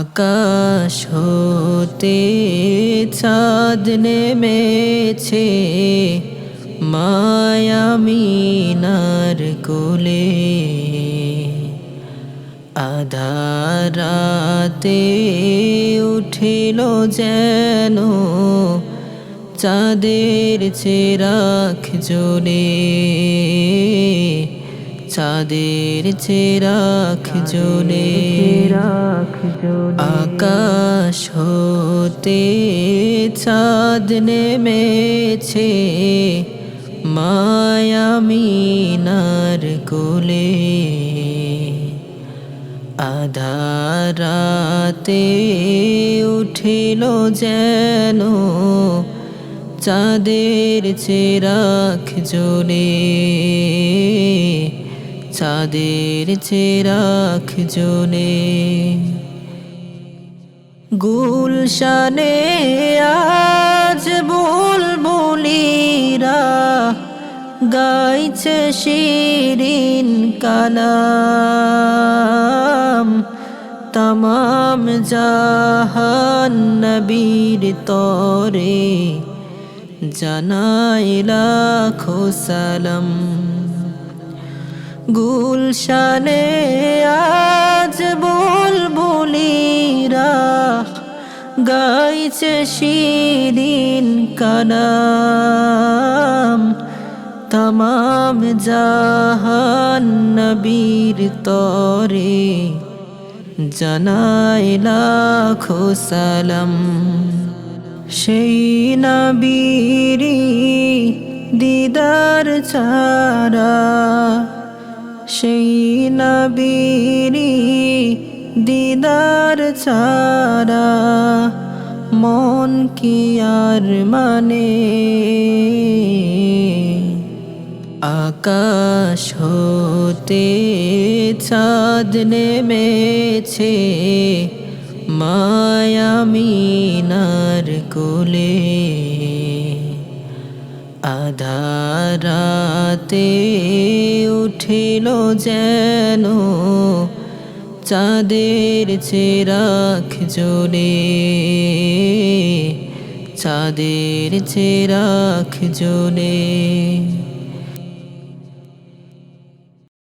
আকাশ হতে চাঁদ নেমেছে মায়ামিনার কোলে। আধারাতে উঠিল যেন চাঁদের চেরাখ জ্বলে। চাঁদের চেরাখ জ্বলে আকাশ হতে চাঁদ নেমেছে মায়ামিনার কোলে। আধারাতে উঠিল যেন চাঁদের চেরাখ জ্বলে চাঁদের চেরাখ জ্বলে গুলশানে আজ বুলবুলিরা গাইছে শিরিন কালাম। তমাম জাহান নবীর তরে জানাই লাখো সালাম। গুলশানে আজ বুলবুলিরা গাইছে শিরিন কানাম তমাম জাহান নবীর তরে জানাই লাখো সালাম। সেই নবীরি দিদার ছাড়া সেই নবীরি দিদার ছাড়া মন কি আর মানে? আকাশ হতে চাঁদ নেমেছে মায়ামিনার কোলে। আধারাতে উঠিল যেন চাঁদের চেরাখ জোরে চাঁদের চেরাখ জ্বলে